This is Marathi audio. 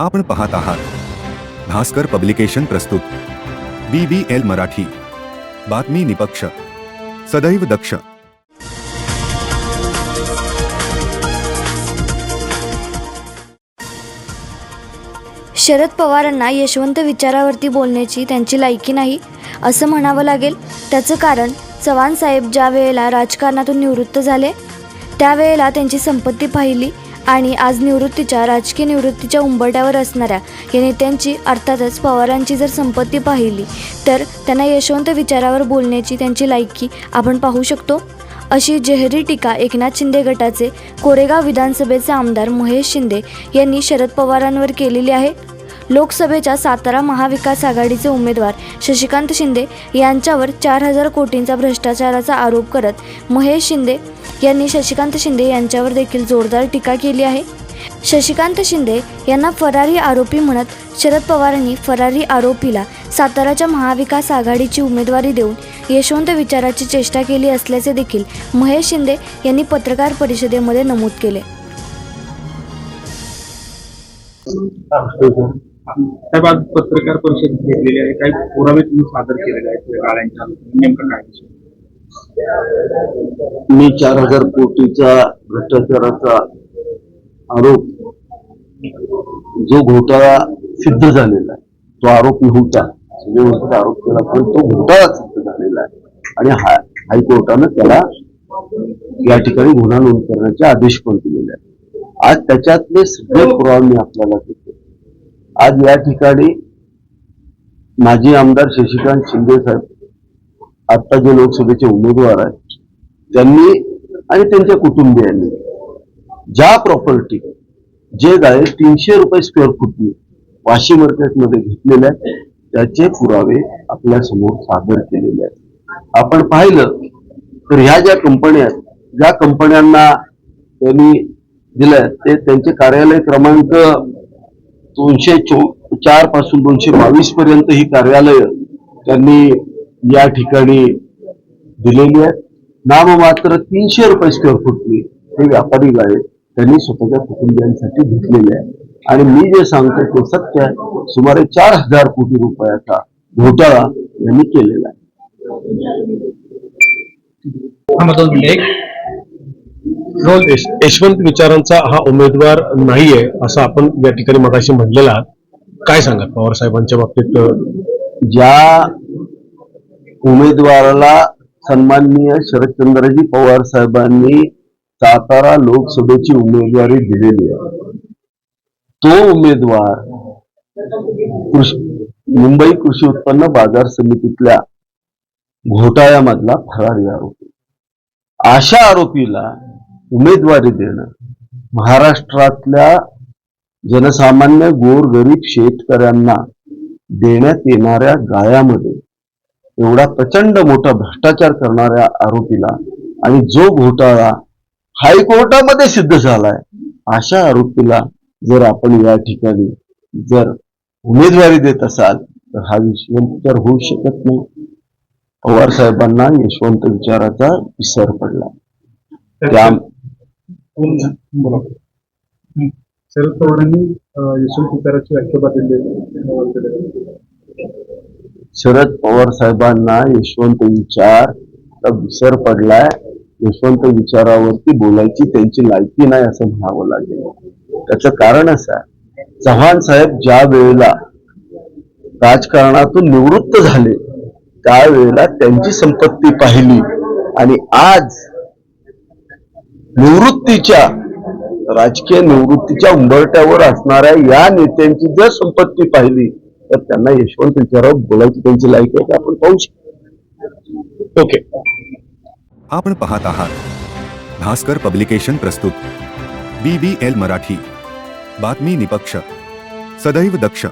आपण पाहत आहात. भास्कर पब्लिकेशन प्रस्तुत. B B L Marathi. बातमी निपक्ष. सदैव दक्ष. शरद पवारांना यशवंत विचारावरती बोलण्याची त्यांची लायकी नाही असं म्हणावं लागेल. त्याचं कारण चव्हाण साहेब ज्या वेळेला राजकारणातून निवृत्त झाले त्यावेळेला त्यांची संपत्ती पाहिली आणि आज निवृत्तीच्या राजकीय निवृत्तीच्या उंबरट्यावर असणाऱ्या या नेत्यांची अर्थातच पवारांची जर संपत्ती पाहिली तर त्यांना यशवंत विचारावर बोलण्याची त्यांची लायकी आपण पाहू शकतो. अशी जेहरी टीका एकनाथ शिंदे गटाचे कोरेगाव विधानसभेचे आमदार महेश शिंदे यांनी शरद पवारांवर केलेली आहे. लोकसभेच्या सातारा महाविकास आघाडीचे उमेदवार शशिकांत शिंदे यांच्यावर चार हजार कोटींचा भ्रष्टाचाराचा आरोप करत महेश शिंदे यांनी शशिकांत शिंदे यांच्यावर देखील जोरदार टीका केली आहे. शशिकांत शिंदे यांना फरारी आरोपी म्हणत शरद पवारांनी फरारी आरोपीला साताराच्या महाविकास आघाडीची उमेदवारी देऊन यशवंत विचाराची चेष्टा केली असल्याचे देखील महेश शिंदे यांनी पत्रकार परिषदेमध्ये नमूद केले. साहेब आज पत्रकार परिषद घेतलेली आहे. काही पुरावे तुम्ही सादर केलेले आहेत गाळ्यांच्या नेमकं काय मी चार हजार कोटीचा भ्रष्टाचाराचा आरोप जो घोटाळा सिद्ध झालेला आहे तो आरोप नव्हता व्यवस्थित आरोप केला पण तो घोटाळा सिद्ध झालेला आहे. आणि हा हायकोर्टानं त्याला या ठिकाणी गुन्हा नोंद करण्याचे आदेश पण दिलेले आहेत. आज त्याच्यातले सगळे पुरावे मी आपल्याला देतो. आज या ठिकाणी माजी आमदार शशिकांत शिंदे साहेब आता जे लोकसभेचे उमेदवार आहेत त्यांनी आणि त्यांच्या कुटुंबियांनी ज्या प्रॉपर्टी जे गाळे तीनशे रुपये स्क्वेअर फुटने वाशी मार्केटमध्ये घेतलेले आहेत त्याचे पुरावे आपल्यासमोर सादर केलेले आहेत. आपण पाहिलं तर ह्या ज्या कंपन्या आहेत ज्या कंपन्यांना त्यांनी दिल्या ते त्यांचे कार्यालय क्रमांक दोनशे चो चारपासून दोनशे बावीस पर्यंत ही कार्यालय त्यांनी या ठिकाणी दिलेली आहेत. नाममात्र तीनशे रुपये स्क्वेअर फुटनी हे व्यापारी आहेत त्यांनी स्वतःच्या कुटुंबियांसाठी घेतलेले आहे आणि मी जे सांगतो ते सत्य आहे. सुमारे चार हजार कोटी रुपयाचा घोटाळा यांनी केलेला आहे. यशवंत विचारांचा हा उमेदवार नाहीये असं आपण या ठिकाणी मगाशी म्हणलेला काय सांगत पवार साहेबांच्या बाबतीत? ज्या उमेदवाराला सन्माननीय शरदचंद्रजी पवार साहेबांनी सातारा लोकसभेची उमेदवारी दिलेली आहे. तो उमेदवार कृषी मुंबई कृषी उत्पन्न बाजार समितीतल्या घोटाळ्यामधला फरारी आरोपी. अशा आरोपीला उमेदवारी देणं महाराष्ट्रातल्या जनसामान्य गोरगरीब शेतकऱ्यांना देण्यात येणाऱ्या गाळ्यामध्ये एवढा प्रचंड मोठा भ्रष्टाचार करणाऱ्या आरोपीला आणि जो घोटाळा हायकोर्टामध्ये सिद्ध झालाय अशा आरोपीला जर आपण या ठिकाणी जर उमेदवारी देत असाल तर हा यशवंत विचार होऊ शकत नाही पवार साहेबांना यशवंत विचाराचा विसर पडला त्या. शरद पवारांनी यशवंत तुकाराची व्याख्या शरद पवार साहेबांना यशवंत विचार विसर पडलाय. यशवंत विचारावरती बोलायची त्यांची लायकी नाही असं म्हणावं लागेल. त्याचं कारण असं आहे. चव्हाण साहेब ज्या वेळेला राजकारणातून निवृत्त झाले त्यावेळेला त्यांची संपत्ती पाहिली. आणि आज निवृत्तीच्या राजकीय निवृत्तीच्या उंबरट्यावर असणाऱ्या या नेत्यांची जर संपत्ती पाहिली तर त्यांना यशवंत विचारावर बोलायची त्यांची लायक आहे आपण पाहू शकतो. ओके. आपण पाहत आहात भास्कर पब्लिकेशन प्रस्तुत बी मराठी बातमी निपक्ष सदैव दक्ष.